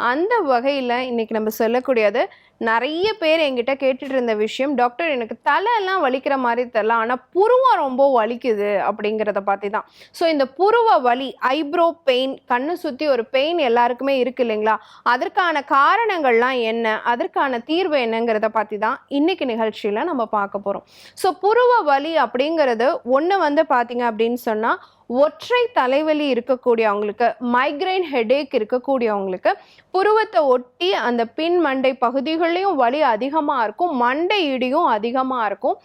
அந்த வகையில் இன்றைக்கி நம்ம சொல்லக்கூடியது நிறைய பேர் என்கிட்ட கேட்டுட்டு இருந்த விஷயம் டாக்டர் எனக்கு தலையெல்லாம் வலிக்கிற மாதிரி தெரில ஆனால் புருவம் ரொம்ப வலிக்குது அப்படிங்கிறத பார்த்து தான் ஸோ இந்த புருவ வலி ஐப்ரோ பெயின் கண்ணு சுற்றி ஒரு பெயின் எல்லாருக்குமே இருக்கு இல்லைங்களா? அதற்கான காரணங்கள்லாம் என்ன? அதற்கான தீர்வு என்னங்கிறத பார்த்து தான் இன்னைக்கு நிகழ்ச்சியில் நம்ம பார்க்க போகிறோம் ஸோ புருவ வலி அப்படிங்கிறது ஒன்று வந்து பார்த்தீங்க அப்படின்னு சொன்னால் ஒற்றை தலைவலி இருக்கக்கூடியவங்களுக்கு மைக்ரைன் ஹெடேக் இருக்கக்கூடியவங்களுக்கு புருவத்தை ஒட்டி அந்த பின் மண்டை பகுதிகளையும் வலி அதிகமாக இருக்கும் மண்டை இடியும் அதிகமாக இருக்கும்.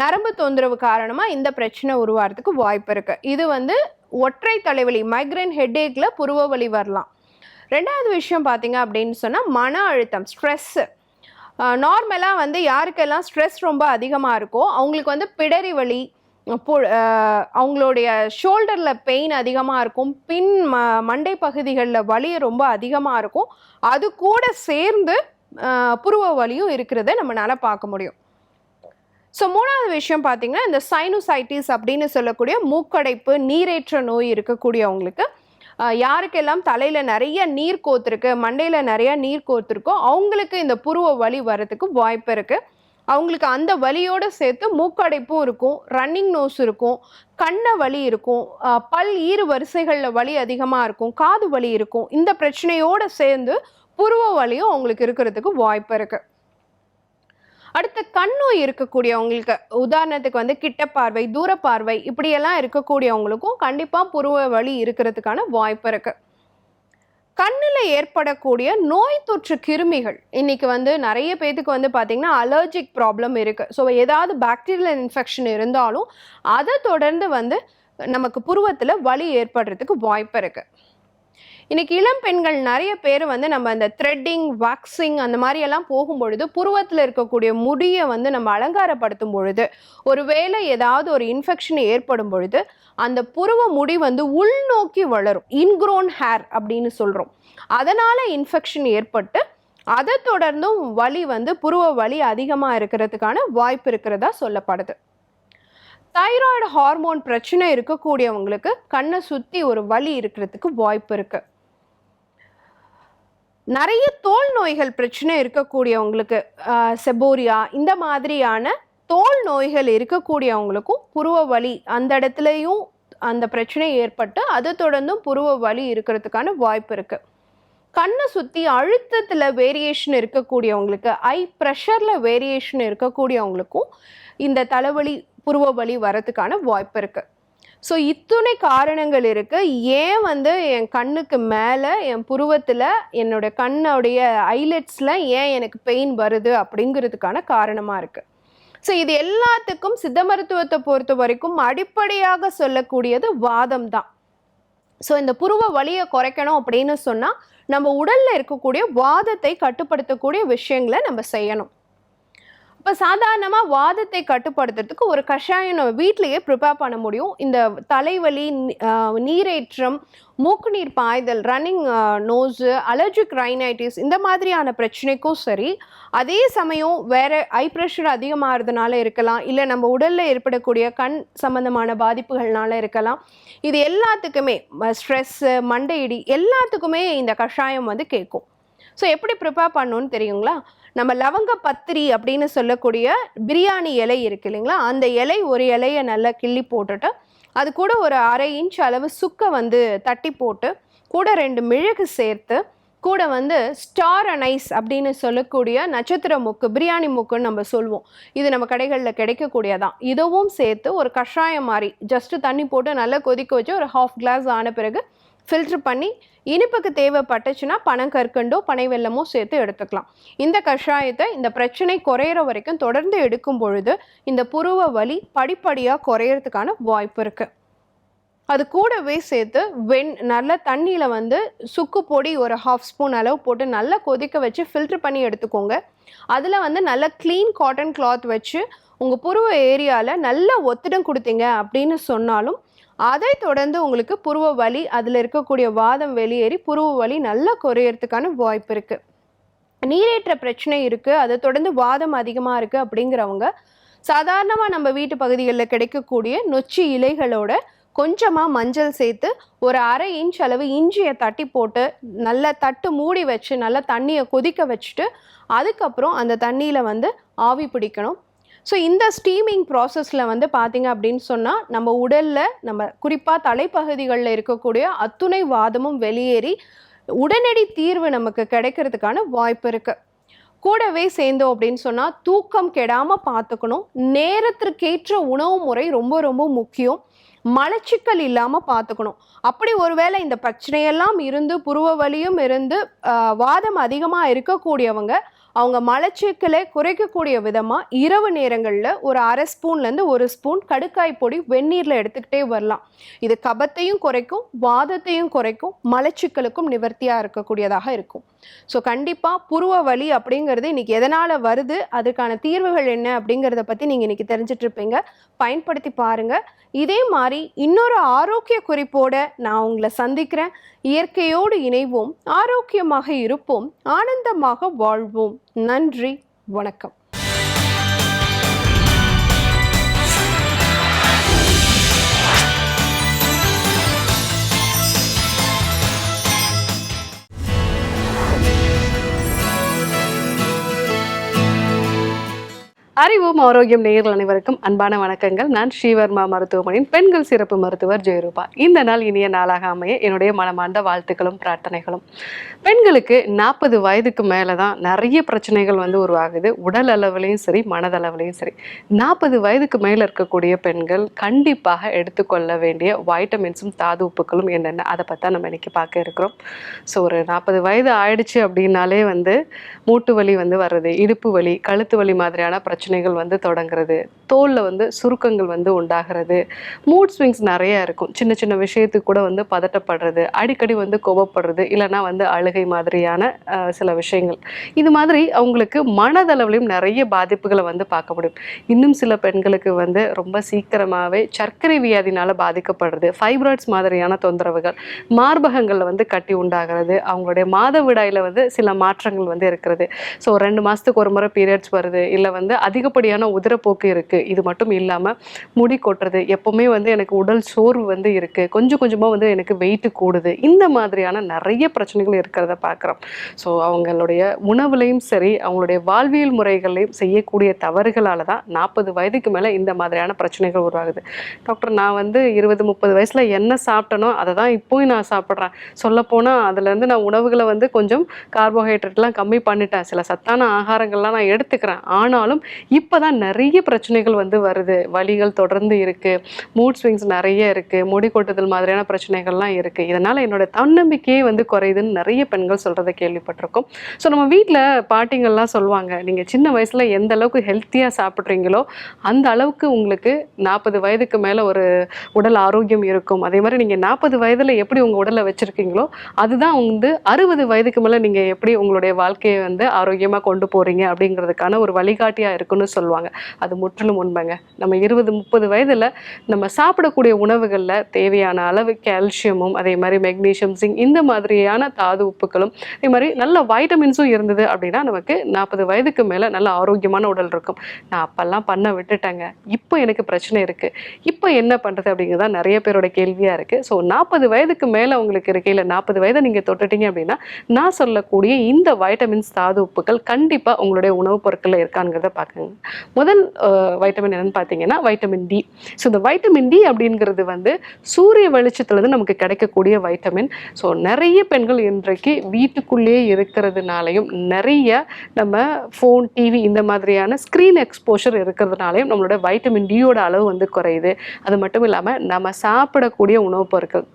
நரம்பு தொந்தரவு காரணமாக இந்த பிரச்சனை உருவாகிறதுக்கு வாய்ப்பு இருக்குது இது வந்து ஒற்றை தலைவலி மைக்ரைன் ஹெடேக்கில் புருவ வலி வரலாம். ரெண்டாவது விஷயம் பார்த்தீங்க அப்படின்னு சொன்னால் மன அழுத்தம் ஸ்ட்ரெஸ்ஸு நார்மலாக வந்து யாருக்கெல்லாம் ஸ்ட்ரெஸ் ரொம்ப அதிகமாக இருக்கோ அவங்களுக்கு வந்து பிடரி வலி அவங்களுடைய ஷோல்டரில் பெயின் அதிகமாக இருக்கும். பின் ம மண்டை பகுதிகளில் வலி ரொம்ப அதிகமாக இருக்கும். அது கூட சேர்ந்து புருவ வலியும் இருக்கிறத நம்மளால பார்க்க முடியும். ஸோ மூணாவது விஷயம் பார்த்தீங்கன்னா இந்த சைனோசைட்டிஸ் அப்படின்னு சொல்லக்கூடிய மூக்கடைப்பு நீரேற்ற நோய் இருக்கக்கூடியவங்களுக்கு யாருக்கெல்லாம் தலையில் நிறைய நீர் கோத்திருக்கு மண்டையில் நிறைய நீர் கோத்திருக்கோ அவங்களுக்கு இந்த புருவ வலி வர்றதுக்கு வாய்ப்பு இருக்குது அவங்களுக்கு அந்த வலியோடு சேர்த்து மூக்கடைப்பும் இருக்கும் ரன்னிங் நோஸ் இருக்கும் கண்ண வலி இருக்கும் பல் ஈறு வரிசைகளில் வலி அதிகமாக இருக்கும் காது வலி இருக்கும். இந்த பிரச்சனையோடு சேர்ந்து புருவ வலியும் அவங்களுக்கு இருக்கிறதுக்கு வாய்ப்பு இருக்குது அடுத்து கண்ணோய் இருக்கக்கூடியவங்களுக்கு உதாரணத்துக்கு வந்து கிட்ட பார்வை தூர பார்வை இப்படியெல்லாம் இருக்கக்கூடியவங்களுக்கும் கண்டிப்பாக புருவ வலி இருக்கிறதுக்கான வாய்ப்பு இருக்குது கண்ணில் ஏற்படக்கூடிய நோய் தொற்று கிருமிகள். இன்றைக்கி வந்து நிறைய பேத்துக்கு வந்து பார்த்திங்கன்னா அலர்ஜிக் ப்ராப்ளம் இருக்குது ஸோ ஏதாவது பாக்டீரியல் இன்ஃபெக்ஷன் இருந்தாலும் அதை தொடர்ந்து வந்து நமக்கு புருவத்தில் வலி ஏற்படுறதுக்கு வாய்ப்பு இருக்குது இன்னைக்கு இளம் பெண்கள் நிறைய பேர் வந்து நம்ம அந்த த்ரெட்டிங் வாக்ஸிங் அந்த மாதிரி எல்லாம் போகும்பொழுது புருவத்தில் இருக்கக்கூடிய முடியை வந்து நம்ம அலங்காரப்படுத்தும் பொழுது ஒருவேளை ஏதாவது ஒரு இன்ஃபெக்ஷன் ஏற்படும் பொழுது அந்த புருவ முடி வந்து உள்நோக்கி வளரும். இன்க்ரோன் ஹேர் அப்படின்னு சொல்கிறோம் அதனால இன்ஃபெக்ஷன் ஏற்பட்டு அதை தொடர்ந்தும் வலி வந்து புருவ வலி அதிகமாக இருக்கிறதுக்கான வாய்ப்பு இருக்கிறதா சொல்லப்படுது. தைராய்டு ஹார்மோன் பிரச்சனை இருக்கக்கூடியவங்களுக்கு கண்ணை சுற்றி ஒரு வலி இருக்கிறதுக்கு வாய்ப்பு இருக்குது நிறைய தோல் நோய்கள் பிரச்சனை இருக்கக்கூடியவங்களுக்கு செபோரியா இந்த மாதிரியான தோல் நோய்கள் இருக்கக்கூடியவங்களுக்கும் புருவ வலி அந்த இடத்துலையும் அந்த பிரச்சனை ஏற்பட்டு அதை தொடர்ந்தும் புருவ வலி இருக்கிறதுக்கான வாய்ப்பு இருக்குது கண்ணை சுற்றி அழுத்தத்தில் வேரியேஷன் இருக்கக்கூடியவங்களுக்கு ஐ ப்ரெஷரில் வேரியேஷன் இருக்கக்கூடியவங்களுக்கும் இந்த தலைவலி புருவ வலி வரதுக்கான வாய்ப்பு இருக்குது ஸோ இத்துணை காரணங்கள் இருக்குது ஏன் வந்து என் கண்ணுக்கு மேலே என் புருவத்தில் என்னோட கண்ணுடைய ஐலெட்ஸில் ஏன் எனக்கு பெயின் வருது அப்படிங்கிறதுக்கான காரணமாக இருக்குது ஸோ இது எல்லாத்துக்கும் சித்த மருத்துவத்தை பொறுத்த வரைக்கும் அடிப்படையாக சொல்லக்கூடியது வாதம் தான். ஸோ இந்த புருவ வலியை குறைக்கணும் அப்படின்னு சொன்னால் நம்ம உடலில் இருக்கக்கூடிய வாதத்தை கட்டுப்படுத்தக்கூடிய விஷயங்களை நம்ம செய்யணும். இப்போ சாதாரணமாக வாதத்தை கட்டுப்படுத்துறதுக்கு ஒரு கஷாயம் நம்ம வீட்டிலேயே ப்ரிப்பேர் பண்ண முடியும். இந்த தலைவலி நீரேற்றம் மூக்கு நீர் பாய்தல் ரன்னிங் நோஸு அலர்ஜிக் ரைனைட்டிஸ் இந்த மாதிரியான பிரச்சனைக்கும் சரி அதே சமயம் வேறு ஐ ப்ரெஷர் அதிகமாகிறதுனால இருக்கலாம். இல்லை நம்ம உடலில் ஏற்படக்கூடிய கண் சம்மந்தமான பாதிப்புகள்னால இருக்கலாம். இது எல்லாத்துக்குமே ஸ்ட்ரெஸ்ஸு மண்டையிடி எல்லாத்துக்குமே இந்த கஷாயம் வந்து கேட்கும். ஸோ எப்படி ப்ரிப்பேர் பண்ணணும்னு தெரியுங்களா? நம்ம லவங்க பத்திரி அப்படின்னு சொல்லக்கூடிய பிரியாணி இலை இருக்கு இல்லைங்களா? அந்த இலை ஒரு இலையை நல்லா கிள்ளி போட்டுட்டு அது கூட ஒரு அரை இன்ச் அளவு சுக்கை வந்து தட்டி போட்டு கூட ரெண்டு மிளகு சேர்த்து கூட வந்து ஸ்டார் அனைஸ் அப்படின்னு சொல்லக்கூடிய நட்சத்திர மூக்கு பிரியாணி மூக்குன்னு நம்ம சொல்லுவோம் இது நம்ம கடைகளில் கிடைக்கக்கூடியதான். இதுவும் சேர்த்து ஒரு கஷாயம் மாதிரி ஜஸ்ட்டு தண்ணி போட்டு நல்லா கொதிக்க வச்சு ஒரு ஹாஃப் கிளாஸ் ஆன பிறகு ஃபில்ட்ரு பண்ணி இனிப்புக்கு தேவைப்பட்டுச்சுன்னா பனங்கற்கண்டோ பனை வெல்லமோ சேர்த்து எடுத்துக்கலாம். இந்த கஷாயத்தை இந்த பிரச்சனை குறையிற வரைக்கும் தொடர்ந்து எடுக்கும் பொழுது இந்த புருவ வலி படிப்படியாக குறையறதுக்கான வாய்ப்பு இருக்குது அது கூடவே சேர்த்து வெண் நல்ல தண்ணியில் வந்து சுக்கு பொடி ஒரு ஹாஃப் ஸ்பூன் அளவு போட்டு நல்லா கொதிக்க வச்சு ஃபில்ட்ரு பண்ணி எடுத்துக்கோங்க. அதில் வந்து நல்ல க்ளீன் காட்டன் கிளாத் வச்சு உங்கள் புருவ ஏரியாவில் நல்ல ஒத்திடம் கொடுத்தீங்க அப்படின்னு சொன்னாலும் அதை தொடர்ந்து உங்களுக்கு புருவ வலி அதில் இருக்கக்கூடிய வாதம் வெளியேறி புருவ வலி நல்லா குறையறதுக்கான வாய்ப்பு இருக்குது நீரேற்ற பிரச்சனை இருக்குது அதை தொடர்ந்து வாதம் அதிகமாக இருக்குது அப்படிங்கிறவங்க சாதாரணமாக நம்ம வீட்டு பகுதிகளில் கிடைக்கக்கூடிய நொச்சி இலைகளோட கொஞ்சமாக மஞ்சள் சேர்த்து ஒரு அரை இன்ச் அளவு இஞ்சியை தட்டி போட்டு நல்லா தட்டு மூடி வச்சு நல்லா தண்ணியை கொதிக்க வச்சுட்டு அதுக்கப்புறம் அந்த தண்ணியில் வந்து ஆவி பிடிக்கணும். ஸோ இந்த ஸ்டீமிங் ப்ராசஸில் வந்து பார்த்தீங்க அப்படின்னு சொன்னால் நம்ம உடலில் நம்ம குறிப்பாக தலைப்பகுதிகளில் இருக்கக்கூடிய அத்துணை வாதமும் வெளியேறி உடனடி தீர்வு நமக்கு கிடைக்கிறதுக்கான வாய்ப்பு இருக்குது கூடவே சேர்ந்தோம் அப்படின்னு சொன்னால் தூக்கம் கெடாமல் பார்த்துக்கணும் நேரத்திற்கேற்ற உணவு முறை ரொம்ப ரொம்ப முக்கியம். மலச்சிக்கல் இல்லாமல் பார்த்துக்கணும் அப்படி ஒருவேளை இந்த பிரச்சனையெல்லாம் இருந்து புருவ வலியும் இருந்து வாதம் அதிகமாக இருக்கக்கூடியவங்க அவங்க மலச்சிக்கலை குறைக்கக்கூடிய விதமாக இரவு நேரங்களில் ஒரு அரை ஸ்பூன்லேருந்து ஒரு ஸ்பூன் கடுக்காய் பொடி வெந்நீரில் எடுத்துக்கிட்டே வரலாம். இது கபத்தையும் குறைக்கும் வாதத்தையும் குறைக்கும் மலச்சிக்கலுக்கும் நிவர்த்தியாக இருக்கக்கூடியதாக இருக்கும். ஸோ கண்டிப்பாக புருவ வலி அப்படிங்கிறது இன்னைக்கு எதனால் வருது அதுக்கான தீர்வுகள் என்ன அப்படிங்கிறத பற்றி நீங்கள் இன்றைக்கி தெரிஞ்சிட்ருப்பீங்க பயன்படுத்தி பாருங்கள் இதே மாதிரி இன்னொரு ஆரோக்கிய குறிப்போடு நான் உங்களை சந்திக்கிறேன். இயற்கையோடு இணைவோம் ஆரோக்கியமாக இருப்போம் ஆனந்தமாக வாழ்வோம். நன்றி வணக்கம். அறிவும் ஆரோக்கியம் நேயர்கள் அனைவருக்கும் அன்பான வணக்கங்கள். நான் ஸ்ரீவர்மா மருத்துவமனையின் பெண்கள் சிறப்பு மருத்துவர் ஜெயரூபா. இந்த நாள் இனிய நாளாக அமைய என்னுடைய மனமார்ந்த வாழ்த்துக்களும் பிரார்த்தனைகளும். பெண்களுக்கு நாற்பது வயதுக்கு மேலே தான் நிறைய பிரச்சனைகள் வந்து உருவாகுது. உடல் அளவுலையும் சரி மனதளவுலையும் சரி. நாற்பது வயதுக்கு மேலே இருக்கக்கூடிய பெண்கள் கண்டிப்பாக எடுத்துக்கொள்ள வேண்டிய வைட்டமின்ஸும் தாது உப்புக்களும் என்னென்ன அதை பற்றி நம்ம இன்னைக்கு பார்க்க இருக்கிறோம். ஸோ ஒரு நாற்பது வயது ஆயிடுச்சு அப்படின்னாலே வந்து மூட்டு வலி வந்து வர்றது இடுப்பு வலி கழுத்து வலி மாதிரியான பிரச்சனைகள் வந்து தொடங்குறது தோலில் வந்து சுருக்கங்கள் வந்து உண்டாகிறது மூட் ஸ்விங்ஸ் நிறைய இருக்கும். சின்ன சின்ன விஷயத்துக்கு கூட வந்து பதட்டப்படுறது அடிக்கடி வந்து கோபப்படுறது இல்லைன்னா வந்து அழுகை மாதிரியான சில விஷயங்கள். இது மாதிரி அவங்களுக்கு மனதளவுலையும் நிறைய பாதிப்புகளை வந்து பார்க்க முடியும். இன்னும் சில பெண்களுக்கு வந்து ரொம்ப சீக்கிரமாகவே சர்க்கரை வியாதினால பாதிக்கப்படுறது ஃபைப்ராய்ட்ஸ் மாதிரியான தொந்தரவுகள் மார்பகங்களில் வந்து கட்டி உண்டாகிறது அவங்களுடைய மாதவிடாயில் வந்து சில மாற்றங்கள் வந்து இருக்கிறது. ஸோ ரெண்டு மாதத்துக்கு ஒரு முறை பீரியட்ஸ் வருது இல்லை வந்து அதிகப்படியான உதிரப்போக்கு இருக்குது இது மட்டும் இல்லாமல் முடி கொட்டுறது எப்போவுமே வந்து எனக்கு உடல் சோர்வு வந்து இருக்குது கொஞ்சம் கொஞ்சமாக வந்து எனக்கு வெயிட் கூடுது. இந்த மாதிரியான நிறைய பிரச்சனைகள் இருக்கிறத பார்க்குறோம் ஸோ அவங்களுடைய உணவுலையும் சரி அவங்களுடைய வாழ்வியல் முறைகளையும் செய்யக்கூடிய தவறுகளால் தான் நாற்பது வயதுக்கு மேலே இந்த மாதிரியான பிரச்சனைகள் உருவாகுது. டாக்டர் நான் வந்து இருபது முப்பது வயசில் என்ன சாப்பிட்டனோ அதை தான் இப்போயும் நான் சாப்பிட்றேன். சொல்லப்போனால் அதுலேருந்து நான் உணவுகளை வந்து கொஞ்சம் கார்போஹைட்ரேட்லாம் கம்மி பண்ணிட்டேன். சில சத்தான ஆகாரங்கள்லாம் நான் எடுத்துக்கிறேன். ஆனாலும் இப்போ தான் நிறைய பிரச்சனைகள் வந்து வருது. வலிகள் தொடர்ந்து இருக்குது மூட் ஸ்விங்ஸ் நிறைய இருக்குது முடி கொட்டுதல் மாதிரியான பிரச்சனைகள்லாம் இருக்குது இதனால் என்னோட தன்னம்பிக்கையே வந்து குறையுதுன்னு நிறைய பெண்கள் சொல்கிறத கேள்விப்பட்டிருக்கோம். ஸோ நம்ம வீட்டில் பாட்டிங்கள்லாம் சொல்லுவாங்க நீங்கள் சின்ன வயசில் எந்த அளவுக்கு ஹெல்த்தியாக சாப்பிட்றீங்களோ அந்த அளவுக்கு உங்களுக்கு நாற்பது வயதுக்கு மேலே ஒரு உடல் ஆரோக்கியம் இருக்கும். அதே மாதிரி நீங்கள் நாற்பது வயதில் எப்படி உங்கள் உடலை வச்சுருக்கீங்களோ அதுதான் வந்து அறுபது வயதுக்கு மேலே நீங்கள் எப்படி உங்களுடைய வாழ்க்கையை வந்து ஆரோக்கியமாக கொண்டு போகிறீங்க அப்படிங்கிறதுக்கான ஒரு வழிகாட்டியாக இருக்குன்னு சொல்லுவாங்க. அது முற்றிலும் உண்மைங்க. நம்ம இருபது முப்பது வயதில் நம்ம சாப்பிடக்கூடிய உணவுகளில் தேவையான அளவு கால்சியமும் அதே மாதிரி மெக்னீஷியம் சிங் இந்த மாதிரியான தாது உப்புகளும் அதே மாதிரி நல்ல வைட்டமின்ஸும் இருந்தது அப்படின்னா நமக்கு நாற்பது வயதுக்கு மேலே நல்ல ஆரோக்கியமான உடல் இருக்கும். நான் அப்பெல்லாம் பண்ண விட்டுட்டேங்க. இப்போ எனக்கு பிரச்சனை இருக்குது இப்போ என்ன பண்ணுறது அப்படிங்கிறது தான் நிறைய பேரோட கேள்வியாக இருக்குது ஸோ நாற்பது வயதுக்கு மேலே உங்களுக்கு இருக்கையில் நாற்பது வயதை நீங்கள் தொட்டுட்டீங்க அப்படின்னா நான் சொல்லக்கூடிய இந்த வைட்டமின்ஸ் தாது உப்புகள் கண்டிப்பாக உங்களுடைய உணவுப் பொருட்களில் இருக்காங்கிறத பார்க்குங்க முதல் வைட்டமின் என்னன்னு பார்த்தீங்கன்னா வைட்டமின் டி ஸோ இந்த வைட்டமின் டி அப்படிங்கிறது வந்து சூரிய வெளிச்சத்துலேருந்து நமக்கு கிடைக்கக்கூடிய வைட்டமின் ஸோ நிறைய பெண்கள் இன்றைக்கு வீட்டுக்குள்ளேயே இருக்கிறதுனாலையும் நிறைய நம்ம ஃபோன் டிவி இந்த மாதிரியான ஸ்க்ரீன் எக்ஸ்போஷர் இருக்கிறதுனாலையும் நம்மளோட வைட்டமின் டியோட அளவு வந்து குறையுது. அது மட்டும் இல்லாமல் நம்ம சாப்பிடக்கூடிய உணவுப் பொருட்கள்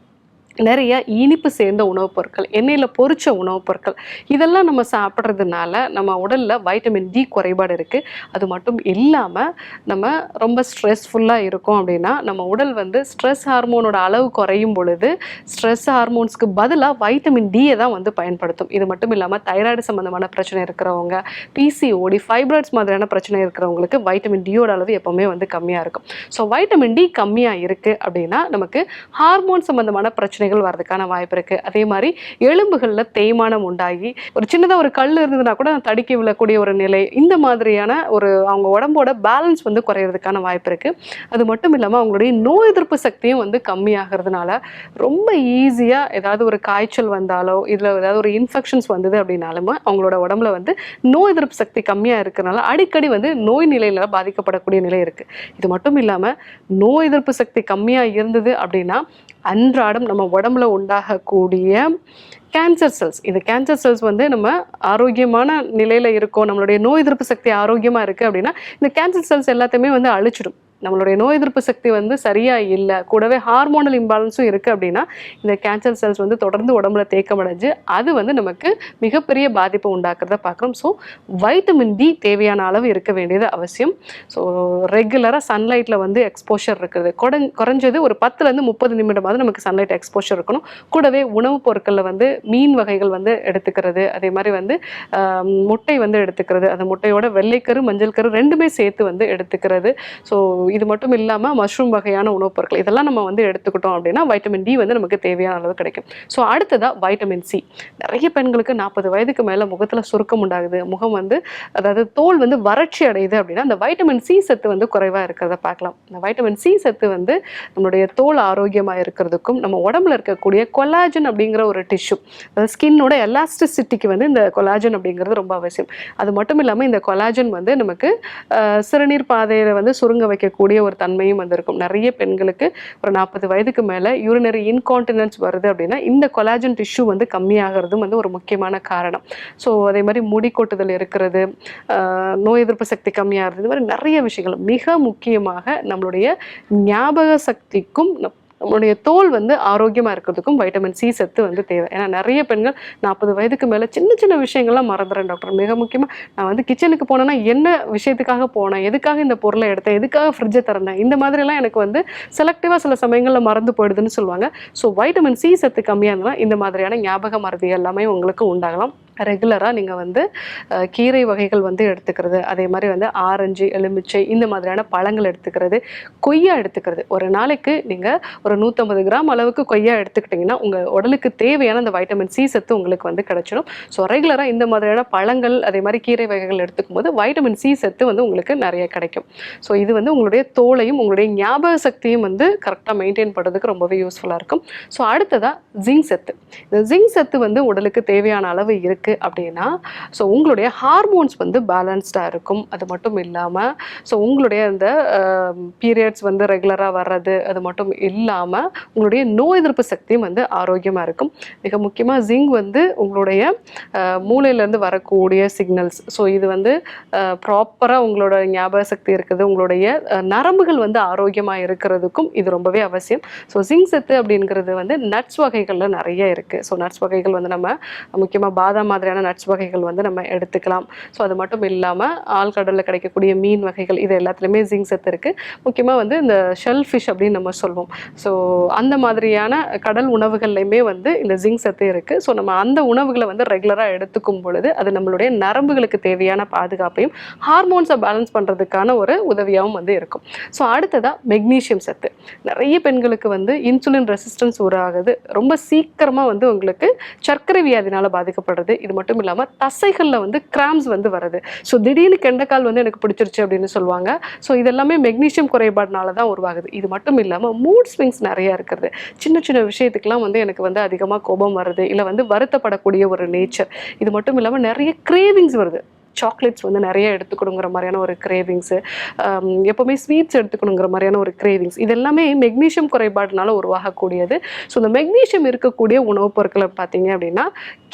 நிறைய இனிப்பு சேர்ந்த உணவுப் பொருட்கள் எண்ணெயில் பொறிச்ச உணவுப் பொருட்கள் இதெல்லாம் நம்ம சாப்பிட்றதுனால நம்ம உடலில் வைட்டமின் டி குறைபாடு இருக்குது அது மட்டும் இல்லாமல் நம்ம ரொம்ப ஸ்ட்ரெஸ்ஃபுல்லாக இருக்கோம் அப்படின்னா நம்ம உடல் வந்து ஸ்ட்ரெஸ் ஹார்மோனோட அளவு குறையும் பொழுது ஸ்ட்ரெஸ் ஹார்மோன்ஸ்க்கு பதிலாக வைட்டமின் டியை தான் வந்து பயன்படுத்தும். இது மட்டும் இல்லாமல் தைராய்டு சம்மந்தமான பிரச்சனை இருக்கிறவங்க பிசிஓடி ஃபைப்ராய்ட்ஸ் மாதிரியான பிரச்சனை இருக்கிறவங்களுக்கு வைட்டமின் டியோட அளவு எப்போவுமே வந்து கம்மியாக இருக்கும். ஸோ வைட்டமின் டி கம்மியாக இருக்குது அப்படின்னா நமக்கு ஹார்மோன் சம்மந்தமான பிரச்சனை பிரச்சனைகள் வரதுக்கான வாய்ப்பு இருக்குது அதே மாதிரி எலும்புகளில் தேய்மானம் உண்டாகி ஒரு சின்னதாக ஒரு கல் இருந்ததுன்னா கூட தடுக்கி விழக்கூடிய ஒரு நிலை இந்த மாதிரியான ஒரு அவங்க உடம்போட பேலன்ஸ் வந்து குறையிறதுக்கான வாய்ப்பு இருக்குது அது மட்டும் இல்லாமல் அவங்களுடைய நோய் எதிர்ப்பு சக்தியும் வந்து கம்மியாகிறதுனால ரொம்ப ஈஸியாக ஏதாவது ஒரு காய்ச்சல் வந்தாலோ இதில் ஏதாவது ஒரு இன்ஃபெக்ஷன்ஸ் வந்தது அப்படின்னாலுமே அவங்களோட உடம்புல வந்து நோய் எதிர்ப்பு சக்தி கம்மியாக இருக்கிறனால அடிக்கடி வந்து நோய் நிலையில பாதிக்கப்படக்கூடிய நிலை இருக்குது இது மட்டும் இல்லாமல் நோய் எதிர்ப்பு சக்தி கம்மியாக இருந்தது அப்படின்னா அன்றாடம் நம்ம உடம்புல உண்டாகக்கூடிய கேன்சர் செல்ஸ் இந்த கேன்சர் செல்ஸ் வந்து நம்ம ஆரோக்கியமான நிலையில் இருக்கோம். நம்மளுடைய நோய் எதிர்ப்பு சக்தி ஆரோக்கியமாக இருக்குது அப்படின்னா இந்த கேன்சர் செல்ஸ் எல்லாத்தையுமே வந்து அழிச்சிடும். நம்மளுடைய நோய் எதிர்ப்பு சக்தி வந்து சரியாக இல்லை கூடவே ஹார்மோனல் இம்பாலன்ஸும் இருக்குது அப்படின்னா இந்த கேன்சர் செல்ஸ் வந்து தொடர்ந்து உடம்புல தேக்கமடைஞ்சு அது வந்து நமக்கு மிகப்பெரிய பாதிப்பை உண்டாக்குறத பார்க்குறோம். ஸோ வைட்டமின் டி தேவையான அளவு இருக்க வேண்டியது அவசியம். ஸோ ரெகுலராக சன்லைட்டில் வந்து எக்ஸ்போஷர் இருக்குது. குறை குறைஞ்சது ஒரு பத்துலேருந்து முப்பது நிமிடமாவது நமக்கு சன்லைட் எக்ஸ்போஷர் இருக்கணும். கூடவே உணவுப் பொருட்களில் வந்து மீன் வகைகள் வந்து எடுத்துக்கிறது. அதே மாதிரி வந்து முட்டை வந்து எடுத்துக்கிறது. அந்த முட்டையோட வெள்ளைக்கரு மஞ்சள் கரு ரெண்டுமே சேர்த்து வந்து எடுத்துக்கிறது. ஸோ இது மட்டும் இல்லாமல் மஷ்ரூம் வகையான உணவுப் பொருட்கள். இதெல்லாம் நம்ம வந்து எடுத்துக்கிட்டோம் அப்படின்னா வைட்டமின் டி வந்து நமக்கு தேவையான அளவு கிடைக்கும். ஸோ அடுத்ததாக வைட்டமின் சி நிறைய பெண்களுக்கு நாற்பது வயதுக்கு மேலே முகத்தில் சுருக்கம் உண்டாகுது. முகம் வந்து அதாவது தோல் வந்து வறட்சி அடையுது அப்படின்னா அந்த வைட்டமின் சி சத்து வந்து குறைவாக இருக்கிறத பார்க்கலாம். இந்த வைட்டமின் சி சத்து வந்து நம்மளுடைய தோல் ஆரோக்கியமாக இருக்கிறதுக்கும் நம்ம உடம்புல இருக்கக்கூடிய கொலாஜன் அப்படிங்கிற ஒரு டிஷ்யூ அதாவது ஸ்கின்னோட எலாஸ்டிசிட்டிக்கு வந்து இந்த கொலாஜன் அப்படிங்கிறது ரொம்ப அவசியம். அது மட்டும் இல்லாமல் இந்த கொலாஜன் வந்து நமக்கு சிறுநீர் பாதையில் வந்து சுருங்க வைக்கக்கூடிய ஒரு தன்மையும் வந்து இருக்கும் நிறைய பெண்களுக்கு ஒரு நாற்பது வயதுக்கு மேலே யூரினரி இன்கான்டினன்ஸ் வருது அப்படின்னா இந்த கொலாஜன் டிஷ்யூ வந்து கம்மியாகிறதும் வந்து ஒரு முக்கியமான காரணம். ஸோ அதே மாதிரி முடி கொட்டுதல் இருக்கிறது நோய் எதிர்ப்பு சக்தி கம்மியாகிறது இந்த மாதிரி நிறைய விஷயங்கள் மிக முக்கியமாக நம்மளுடைய ஞாபக சக்திக்கும் நம்மளுடைய தோல் வந்து ஆரோக்கியமாக இருக்கிறதுக்கும் வைட்டமின் சி சத்து வந்து தேவை. ஏன்னா நிறைய பெண்கள் நாற்பது வயதுக்கு மேலே சின்ன சின்ன விஷயங்கள்லாம் மறந்துடுறேன் டாக்டர். மிக முக்கியமாக நான் வந்து கிச்சனுக்கு போனேன்னா என்ன விஷயத்துக்காக போனேன்? எதுக்காக இந்த பொருளை எடுத்தேன்? எதுக்காக ஃப்ரிட்ஜை திறந்தேன்? இந்த மாதிரிலாம் எனக்கு வந்து செலக்டிவாக சில சமயங்களில் மறந்து போயிடுதுன்னு சொல்லுவாங்க. ஸோ வைட்டமின் சி சத்து கம்மியாக இருந்தால் இந்த மாதிரியான ஞாபக மறதி எல்லாமே உங்களுக்கு உண்டாகலாம். ரெகுலராக நீங்கள் வந்து கீரை வகைகள் வந்து எடுத்துக்கிறது. அதே மாதிரி வந்து ஆரஞ்சு எலுமிச்சை இந்த மாதிரியான பழங்கள் எடுத்துக்கிறது. கொய்யா எடுத்துக்கிறது. ஒரு நாளைக்கு நீங்கள் ஒரு நூற்றம்பது கிராம் அளவுக்கு கொய்யா எடுத்துக்கிட்டிங்கன்னா உங்கள் உடலுக்கு தேவையான அந்த வைட்டமின் சி சத்து உங்களுக்கு வந்து கிடைச்சிடும் ஸோ ரெகுலராக இந்த மாதிரியான பழங்கள் அதே மாதிரி கீரை வகைகள் எடுத்துக்கும் போது வைட்டமின் சி சத்து வந்து உங்களுக்கு நிறைய கிடைக்கும். ஸோ இது வந்து உங்களுடைய தோலையும் உங்களுடைய ஞாபக சக்தியும் வந்து கரெக்டாக மெயின்டைன் பண்ணுறதுக்கு ரொம்பவே யூஸ்ஃபுல்லாக இருக்கும். ஸோ அடுத்ததாக ஜிங்க் சத்து. இந்த ஜிங்க் சத்து வந்து உடலுக்கு தேவையான அளவு இருக்குது அப்படின்னா ஸோ உங்களுடைய ஹார்மோன்ஸ் வந்து பேலன்ஸ்டாக இருக்கும். அது மட்டும் இல்லாமல் ஸோ உங்களுடைய அந்த பீரியட்ஸ் வந்து ரெகுலராக வர்றது அது மட்டும் இல்லாமல் உங்களுடைய நோய் எதிர்ப்பு சக்தியும் வந்து ஆரோக்கியமாக இருக்கும். மிக முக்கியமாக ஜிங்க் வந்து உங்களுடைய மூளையிலேருந்து வரக்கூடிய சிக்னல்ஸ் ஸோ இது வந்து ப்ராப்பராக உங்களோட ஞாபக சக்தி இருக்குது. உங்களுடைய நரம்புகள் வந்து ஆரோக்கியமாக இருக்கிறதுக்கும் இது ரொம்பவே அவசியம். ஸோ ஜிங்க் சத்து அப்படிங்கிறது வந்து நட்ஸ் வகைகளில் நிறைய இருக்குது ஸோ நட்ஸ் வகைகள் வந்து நம்ம முக்கியமாக பாதாம் மாதிரியான நட்ஸ் வகைகள் வந்து நம்ம எடுத்துக்கலாம். ஸோ அது மட்டும் இல்லாமல் ஆழ்கடலில் கிடைக்கக்கூடிய மீன் வகைகள் இது எல்லாத்துலேயுமே ஜிங்க் சத்து இருக்குது முக்கியமாக வந்து இந்த ஷெல் ஃபிஷ் அப்படின்னு நம்ம சொல்வோம். ஸோ அந்த மாதிரியான கடல் உணவுகள்லையுமே வந்து இந்த ஜிங்க் சத்து இருக்குது ஸோ நம்ம அந்த உணவுகளை வந்து ரெகுலராக எடுத்துக்கும் பொழுது அது நம்மளுடைய நரம்புகளுக்கு தேவையான பாதுகாப்பையும் ஹார்மோன்ஸை பேலன்ஸ் பண்ணுறதுக்கான ஒரு உதவியாகவும் வந்து இருக்கும். ஸோ அடுத்ததாக மெக்னீஷியம் சத்து. நிறைய பெண்களுக்கு வந்து இன்சுலின் ரெசிஸ்டன்ஸ் உருவாகுது ரொம்ப சீக்கிரமாக வந்து உங்களுக்கு சர்க்கரை வியாதினால் பாதிக்கப்படுறது. இது மட்டும் இல்லாமல் தசைகளில் வந்து கிராம்ஸ் வந்து வருது. ஸோ திடீர்னு கெண்டைக்கால் வந்து எனக்கு பிடிச்சிருச்சு அப்படின்னு சொல்லுவாங்க. ஸோ இதெல்லாமே மெக்னீஷியம் குறைபாடுனால தான் உருவாகுது. இது மட்டும் இல்லாமல் மூட் ஸ்விங்ஸ் நிறையா இருக்கிறது. சின்ன சின்ன விஷயத்துக்கெல்லாம் வந்து எனக்கு வந்து அதிகமாக கோபம் வருது. இல்லை வந்து வருத்தப்படக்கூடிய ஒரு நேச்சர் இது மட்டும் இல்லாமல் நிறைய கிரேவிங்ஸ் வருது. சாக்லேட்ஸ் வந்து நிறைய எடுத்துக்கணுங்கிற மாதிரியான ஒரு கிரேவிங்ஸு எப்போவுமே ஸ்வீட்ஸ் எடுத்துக்கணுங்கிற மாதிரியான ஒரு கிரேவிங்ஸ் இது எல்லாமே மெக்னீஷியம் குறைபாடுனால உருவாகக்கூடியது. ஸோ இந்த மெக்னீஷியம் இருக்கக்கூடிய உணவுப் பொருட்களை பார்த்தீங்க அப்படின்னா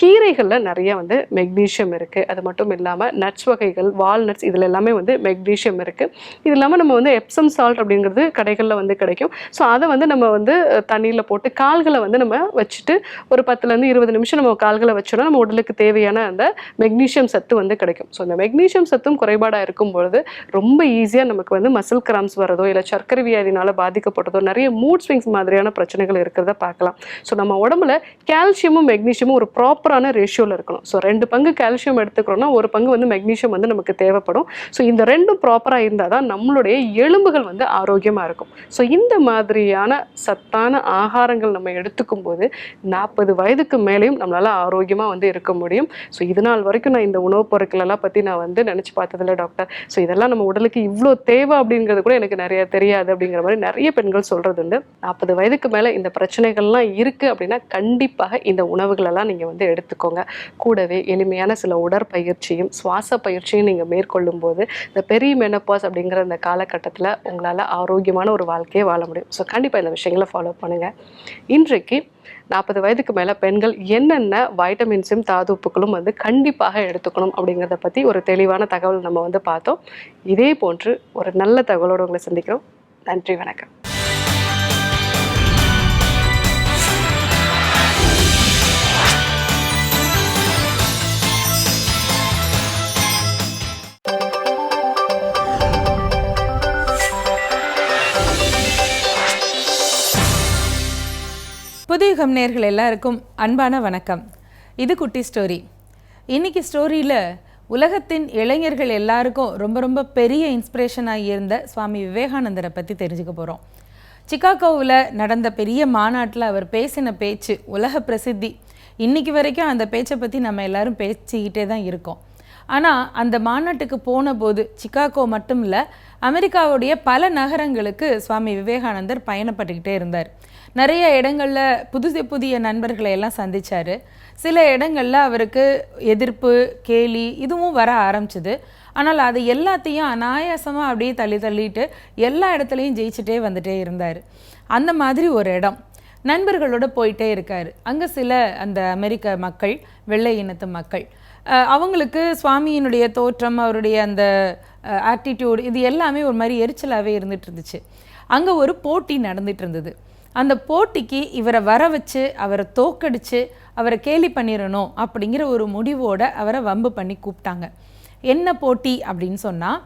கீரைகளில் நிறைய வந்து மெக்னீஷியம் இருக்குது அது மட்டும் இல்லாமல் நட்ஸ் வகைகள் வால்நட்ஸ் இதில் எல்லாமே வந்து மெக்னீஷியம் இருக்குது இது இல்லாமல் நம்ம வந்து எப்சம் சால்ட் அப்படிங்கிறது கடைகளில் வந்து கிடைக்கும். ஸோ அதை வந்து நம்ம வந்து தண்ணியில் போட்டு கால்களை வந்து நம்ம வச்சுட்டு ஒரு பத்துலேருந்து இருபது நிமிஷம் நம்ம கால்களை வச்சோன்னா நம்ம உடலுக்கு தேவையான அந்த மெக்னீஷியம் சத்து வந்து கிடைக்கும். ஸோ இந்த மெக்னீஷியம் சத்தும் குறைபாடாக இருக்கும் பொழுது ரொம்ப ஈஸியாக நமக்கு வந்து மசில் கிராம்ஸ் வரதோ இல்லை சர்க்கரை வியாதினால பாதிக்கப்பட்டதோ நிறைய மூட் ஸ்விங்ஸ் மாதிரியான பிரச்சனைகள் இருக்கிறத பார்க்கலாம். ஸோ நம்ம உடம்புல கால்சியமும் மெக்னீஷியமும் ஒரு ப்ராப்பரான ரேஷியோவில் இருக்கணும். ஸோ ரெண்டு பங்கு கால்சியம் எடுத்துக்கிறோம்னா ஒரு பங்கு வந்து மெக்னீஷியம் வந்து நமக்கு தேவைப்படும். ஸோ இந்த ரெண்டும் ப்ராப்பராக இருந்தால் தான் நம்மளுடைய எலும்புகள் வந்து ஆரோக்கியமாக இருக்கும். ஸோ இந்த மாதிரியான சத்தான ஆகாரங்கள் நம்ம எடுத்துக்கும் போது நாற்பது வயதுக்கு மேலேயும் நம்மளால் ஆரோக்கியமாக வந்து இருக்க முடியும். ஸோ இது நாள் வரைக்கும் நான் இந்த உணவுப் பொருட்கள் இதெல்லாம் பற்றி நான் வந்து நினச்சி பார்த்ததில்ல டாக்டர் ஸோ இதெல்லாம் நம்ம உடலுக்கு இவ்வளோ தேவை அப்படிங்கிறது கூட எனக்கு நிறைய தெரியாது அப்படிங்கிற மாதிரி நிறைய பெண்கள் சொல்கிறது உண்டு. நாற்பது வயதுக்கு மேலே இந்த பிரச்சனைகள்லாம் இருக்குது அப்படின்னா கண்டிப்பாக இந்த உணவுகளெல்லாம் நீங்கள் வந்து எடுத்துக்கோங்க. கூடவே எளிமையான சில உடற்பயிற்சியும் சுவாச பயிற்சியும் நீங்கள் மேற்கொள்ளும் போது இந்த பெரிய மெனப்பாஸ் அப்படிங்கிற இந்த காலகட்டத்தில் உங்களால் ஆரோக்கியமான ஒரு வாழ்க்கையை வாழ முடியும். ஸோ கண்டிப்பாக இந்த விஷயங்களை ஃபாலோ பண்ணுங்கள் இன்றைக்கு நாற்பது வயதுக்கு மேலே பெண்கள் என்னென்ன வைட்டமின்ஸும் தாதுப்புகளும் வந்து கண்டிப்பாக எடுத்துக்கணும் அப்படிங்கிறத பற்றி ஒரு தெளிவான தகவல் நம்ம வந்து பார்த்தோம். இதே போன்று ஒரு நல்ல தகவலோடு உங்களை சந்திக்கிறோம். நன்றி வணக்கம். புதியுகம் நேர்கள் எல்லாருக்கும் அன்பான வணக்கம். இது குட்டி ஸ்டோரி. இன்னைக்கு ஸ்டோரியில் உலகத்தின் இளைஞர்கள் எல்லாருக்கும் ரொம்ப ரொம்ப பெரிய இன்ஸ்பிரேஷனாக இருந்த சுவாமி விவேகானந்தரை பற்றி தெரிஞ்சுக்க போகிறோம் சிக்காகோவில் நடந்த பெரிய மாநாட்டில் அவர் பேசின பேச்சு உலக பிரசித்தி. இன்னைக்கு வரைக்கும் அந்த பேச்சை பற்றி நம்ம எல்லாரும் பேசிக்கிட்டே தான் இருக்கோம். ஆனால் அந்த மாநாட்டுக்கு போன போது சிக்காகோ மட்டும் இல்லை அமெரிக்காவுடைய பல நகரங்களுக்கு சுவாமி விவேகானந்தர் பயணப்பட்டுக்கிட்டே இருந்தார். நிறைய இடங்களில் புதுசு புதிய நண்பர்களை எல்லாம் சந்திச்சார். சில இடங்களில் அவருக்கு எதிர்ப்பு கேலி இதுவும் வர ஆரம்பிச்சுது. ஆனால் அது எல்லாத்தையும் அனாயாசமாக அப்படியே தள்ளி தள்ளிட்டு எல்லா இடத்துலையும் ஜெயிச்சுட்டே வந்துட்டே இருந்தார். அந்த மாதிரி ஒரு இடம். நண்பர்களோட போயிட்டே இருக்கார். அங்கே சில அந்த அமெரிக்க மக்கள் வெள்ளை இனத்து மக்கள். அவங்களுக்கு சுவாமியினுடைய தோற்றம் அவருடைய அந்த ஆட்டிடியூட் இது எல்லாமே ஒரு மாதிரி எரிச்சலாகவே இருந்துட்டு இருந்துச்சு. அங்கே ஒரு போட்டி நடந்துட்டு இருந்தது. அந்த போட்டிக்கு இவரை வர வச்சு அவரை தோக்கடிச்சு அவரை கேலி பண்ணிடணும் அப்படிங்கிற ஒரு முடிவோட அவரை வம்பு பண்ணி கூப்பிட்டாங்க. என்ன போட்டி அப்படின்னு சொன்னால்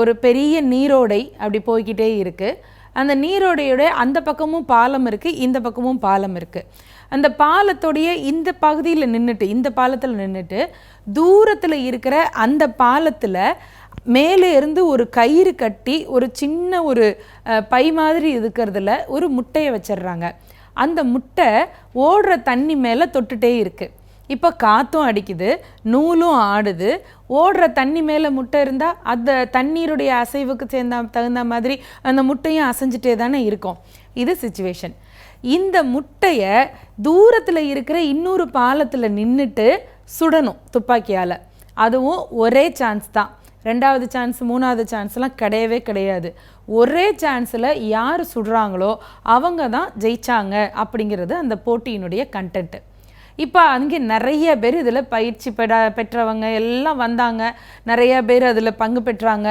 ஒரு பெரிய நீரோடை அப்படி போய்கிட்டே இருக்குது அந்த நீரோடையோட அந்த பக்கமும் பாலம் இருக்குது இந்த பக்கமும் பாலம் இருக்குது அந்த பாலத்தோடைய இந்த பகுதியில் நின்றுட்டு இந்த பாலத்தில் நின்றுட்டு தூரத்தில் இருக்கிற அந்த பாலத்தில் மேலே இருந்து ஒரு கயிறு கட்டி ஒரு சின்ன ஒரு பை மாதிரி இருக்கிறதுல ஒரு முட்டையை வச்சிடுறாங்க. அந்த முட்டை ஓடுற தண்ணி மேலே தொட்டுட்டே இருக்குது இப்போ காற்றும் அடிக்குது நூலும் ஆடுது. ஓடுற தண்ணி மேலே முட்டை இருந்தால் அந்த தண்ணீருடைய அசைவுக்கு சேர்ந்த தகுந்த மாதிரி அந்த முட்டையும் அசைஞ்சிட்டே தானே இருக்கும். இது சுச்சுவேஷன் இந்த முட்டையை தூரத்தில் இருக்கிற இன்னொரு பாலத்தில் நின்றுட்டு சுடணும் துப்பாக்கியால். அதுவும் ஒரே சான்ஸ் தான். ரெண்டாவது சான்ஸ் மூணாவது சான்ஸ்லாம் கிடையவே கிடையாது. ஒரே சான்ஸில் யார் சுடுறாங்களோ அவங்க தான் ஜெயிச்சாங்க அப்படிங்கிறது அந்த போட்டியினுடைய கண்டென்ட்டு இப்போ அங்கே நிறைய பேர் இதில் பயிற்சி பெற பெற்றவங்க எல்லாம் வந்தாங்க. நிறைய பேர் அதில் பங்கு பெற்றாங்க.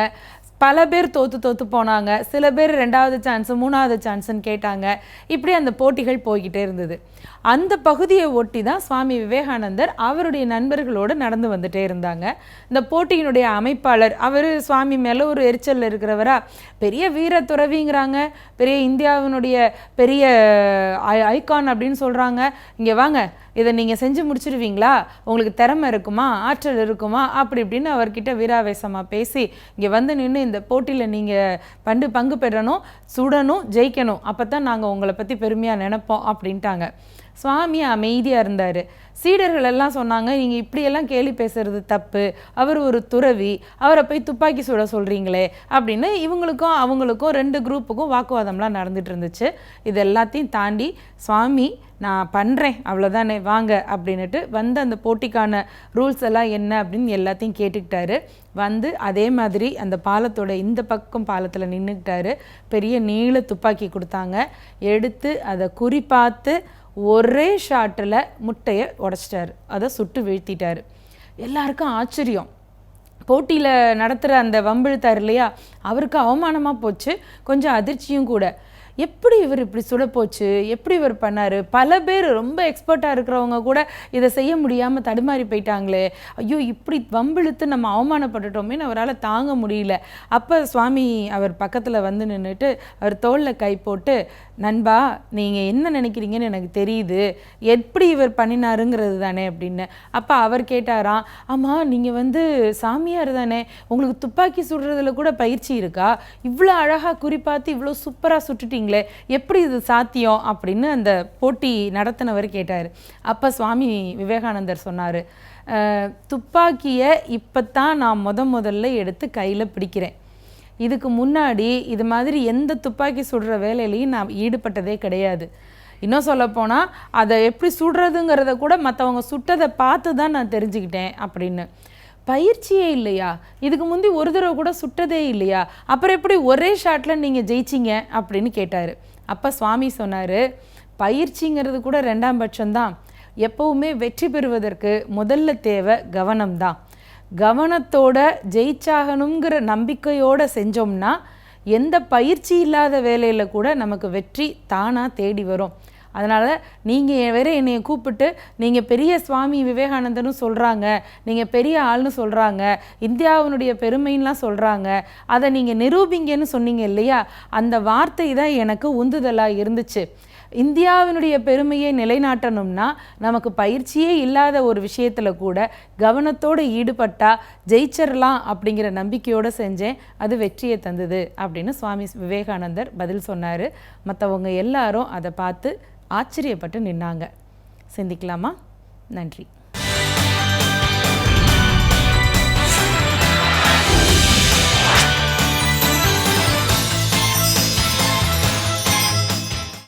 பல பேர் தோத்து தோத்து போனாங்க. சில பேர் ரெண்டாவது சான்ஸ் மூணாவது சான்ஸுன்னு கேட்டாங்க. இப்படி அந்த போட்டிகள் போய்கிட்டே இருந்தது. அந்த பகுதியை ஒட்டி தான் சுவாமி விவேகானந்தர் அவருடைய நண்பர்களோடு நடந்து வந்துட்டே இருந்தாங்க. இந்த போட்டியினுடைய அமைப்பாளர் அவர் சுவாமி மேலே ஒரு எரிச்சல் இருக்கிறவரா? பெரிய வீர துறவிங்கிறாங்க. பெரிய இந்தியாவினுடைய பெரிய ஐ- ஐகான் அப்படின்னு சொல்கிறாங்க இங்கே வாங்க இதை நீங்கள் செஞ்சு முடிச்சிருவீங்களா? உங்களுக்கு திறமை இருக்குமா? ஆற்றல் இருக்குமா? அப்படி இப்படின்னு அவர்கிட்ட வீராவேசமாக பேசி இங்கே வந்து நின்று இந்த போட்டியில் நீங்கள் பண்டு பங்கு பெறணும் சுடணும் ஜெயிக்கணும். அப்போ தான் நாங்கள் உங்களை பற்றி பெருமையாக நினைப்போம் அப்படின்ட்டாங்க. சுவாமி அமைதியாக இருந்தார். சீடர்கள் எல்லாம் சொன்னாங்க நீங்கள் இப்படியெல்லாம் கேலி பேசுறது தப்பு. அவர் ஒரு துறவி. அவரை போய் துப்பாக்கி சுட சொல்கிறீங்களே அப்படின்னு இவங்களுக்கும் அவங்களுக்கும் ரெண்டு குரூப்புக்கும் வாக்குவாதம்லாம் நடந்துட்டு இருந்துச்சு. இது எல்லாத்தையும் தாண்டி சுவாமி நான் பண்ணுறேன் அவ்வளோதானே வாங்க அப்படின்னுட்டு வந்து அந்த போட்டிக்கான ரூல்ஸ் எல்லாம் என்ன அப்படின்னு எல்லாத்தையும் கேட்டுக்கிட்டாரு. வந்து அதே மாதிரி அந்த பாலத்தோட இந்த பக்கம் பாலத்தில் நின்றுக்கிட்டாரு பெரிய நீள துப்பாக்கி கொடுத்தாங்க. எடுத்து அதை குறிப்பாத்து ஒரே ஷாட்டில் முட்டையை உடச்சிட்டார். அதை சுட்டு வீழ்த்திட்டாரு. எல்லாருக்கும் ஆச்சரியம். போட்டியில் நடத்துகிற அந்த வம்பிழுத்தார் இல்லையா? அவருக்கு அவமானமாக போச்சு. கொஞ்சம் அதிர்ச்சியும் கூட. எப்படி இவர் இப்படி சுடப்போச்சு எப்படி இவர் பண்ணார்? பல பேர் ரொம்ப எக்ஸ்பர்ட்டாக இருக்கிறவங்க கூட இதை செய்ய முடியாமல் தடுமாறி போயிட்டாங்களே. ஐயோ இப்படி வம்பிழுத்து நம்ம அவமானப்பட்டுட்டோமேன்னு அவரால் தாங்க முடியல. அப்போ சுவாமி அவர் பக்கத்தில் வந்து நின்றுட்டு அவர் தோளில் கை போட்டு நண்பா நீங்கள் என்ன நினைக்கிறீங்கன்னு எனக்கு தெரியுது. எப்படி இவர் பண்ணினாருங்கிறது தானே அப்படின்னு. அப்போ அவர் கேட்டாராம் ஆமாம் நீங்கள் வந்து சாமியார் தானே. உங்களுக்கு துப்பாக்கி சுடுறதுல கூட பயிற்சி இருக்கா? இவ்வளோ அழகாக குறிப்பாத்து இவ்வளோ சூப்பராக சுட்டுட்டீங்களே எப்படி இது சாத்தியம்? அப்படின்னு அந்த போட்டி நடத்தினவர் கேட்டார். அப்போ சுவாமி விவேகானந்தர் சொன்னார் துப்பாக்கியை இப்போ தான் நான் முத முதல்ல எடுத்து கையில் பிடிக்கிறேன். இதுக்கு முன்னாடி இது மாதிரி எந்த துப்பாக்கி சுடுற வேலையிலையும் நான் ஈடுபட்டதே கிடையாது. இன்னும் சொல்லப்போனால் அதை எப்படி சுடுறதுங்கிறத கூட மற்றவங்க சுட்டதை பார்த்து தான் நான் தெரிஞ்சுக்கிட்டேன் அப்படின்னு. பயிற்சியே இல்லையா? இதுக்கு முந்தி ஒரு தடவை கூட சுட்டதே இல்லையா? அப்புறம் எப்படி ஒரே ஷாட்டில் நீங்கள் ஜெயிச்சிங்க அப்படின்னு கேட்டார். அப்போ சுவாமி சொன்னார் பயிற்சிங்கிறது கூட ரெண்டாம் பட்சம்தான். எப்போவுமே வெற்றி பெறுவதற்கு முதல்ல தேவை கவனம்தான். கவனத்தோட ஜெயிச்சாகணுங்கிற நம்பிக்கையோடு செஞ்சோம்னா எந்த பயிற்சி இல்லாத வேலையில் கூட நமக்கு வெற்றி தானாக தேடி வரும். அதனால் நீங்கள் வேற என்னை கூப்பிட்டு நீங்கள் பெரிய சுவாமி விவேகானந்தரும் சொல்கிறாங்க நீங்கள் பெரிய ஆள்னு சொல்கிறாங்க இந்தியாவினுடைய பெருமைன்லாம் சொல்கிறாங்க அதை நீங்கள் நிரூபிங்கன்னு சொன்னீங்க இல்லையா? அந்த வார்த்தை தான் எனக்கு உந்துதலாக இருந்துச்சு. இந்தியாவினுடைய பெருமையை நிலைநாட்டணும்னா நமக்கு பயிற்சியே இல்லாத ஒரு விஷயத்தில் கூட கவனத்தோடு ஈடுபட்டால் ஜெயிச்சிடலாம் அப்படிங்கிற நம்பிக்கையோடு செஞ்சேன். அது வெற்றியை தந்தது அப்படின்னு சுவாமி விவேகானந்தர் பதில் சொன்னார். மற்றவங்க எல்லாரும் அதை பார்த்து ஆச்சரியப்பட்டு நின்னாங்க. சிந்திக்கலாமா? நன்றி.